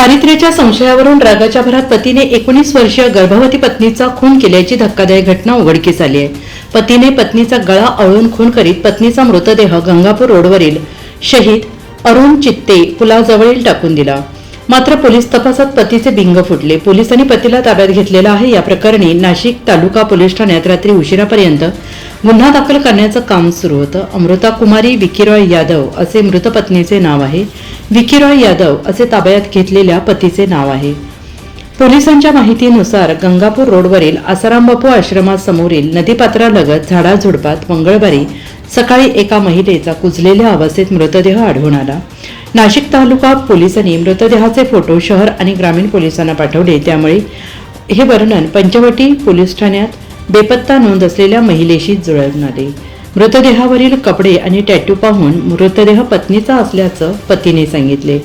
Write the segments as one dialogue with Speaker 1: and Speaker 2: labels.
Speaker 1: चारित्र्याच्या संशयावरून रागाच्या भरात पतीने एकोणीस वर्षीय गर्भवती पत्नीचा खून केल्याची धक्कादायक घटना उघडकीस आली आहे. पतीने पत्नीचा गळा आवळून खून करीत पत्नीचा मृतदेह गंगापूर रोडवरील शहीद अरुण चित्ते पुलाजवळील टाकून दिला. मात्र पोलीस तपासात पतीचे बिंग फुटले. पोलिसांनी पतीला ताब्यात घेतलेला आहे. या प्रकरणी नाशिक तालुका पोलीस ठाण्यात रात्री उशिरापर्यंत गुन्हा दाखल करण्याचं काम सुरू होतं. अमृता कुमारी विकीरॉय यादव असे मृत पत्नीचे नाव आहे. विकीरॉय यादव असे ताब्यात घेतलेल्या पतीचे नाव आहे. पोलिसांच्या माहितीनुसार गंगापूर रोडवरील आसाराम बापू आश्रमासमोरील नदीपात्रालगत झाडाझुडपात मंगळवारी सकाळी एका महिलेचा कुजलेल्या अवस्थेत मृतदेह आढळून आला. नाशिक तालुका पोलिसांनी मृतदेहाचे फोटो शहर आणि ग्रामीण पोलिसांना पाठवले. त्यामुळे हे वर्णन पंचवटी पोलीस ठाण्यात बेपत्ता नोंद असलेल्या महिलेशी जुळवून आले मृतदेहावरील कपडे आणि टॅटू पाहून मृतदेह पत्नीचा असल्याचं पतीने सांगितले.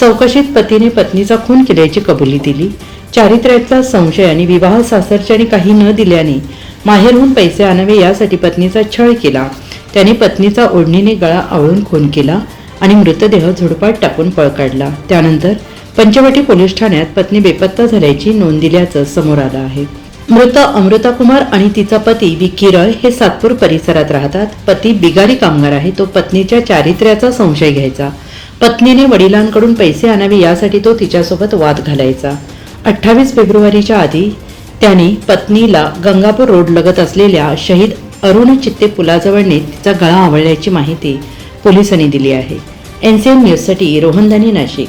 Speaker 1: चौकशीत पतीने पत्नीचा खून केल्याची कबुली दिली. चारित्र्यातला संशय आणि विवाह सासरच्याने काही न दिल्याने माहेरहून पैसे आणावे यासाठी पत्नीचा छळ केला. त्याने पत्नीचा ओढणीने गळा आवळून खून केला आणि मृतदेह झुडपात टाकून पळ काढला. त्यानंतर पंचवटी पोलीस ठाण्यात पत्नी बेपत्ता झाल्याची नोंद दिल्याचं समोर आलं आहे. मृत अमृता कुमार आणि तिचा पती विकी रॉय हे सातपूर परिसरात राहतात. पती बिगारी कामगार आहे. तो पत्नीच्या चारित्र्याचा संशय घ्यायचा. पत्नीने वडिलांकडून पैसे आणावे यासाठी तो तिच्यासोबत वाद घालायचा. अठ्ठावीस फेब्रुवारीच्या आधी त्याने पत्नीला गंगापूर रोड लगत असलेल्या शहीद अरुण चित्ते पुलाजवळने तिचा गळा आवळल्याची माहिती पोलिसांनी दिली आहे. एनसीएन न्यूजसाठी रोहनदानी नाशिक.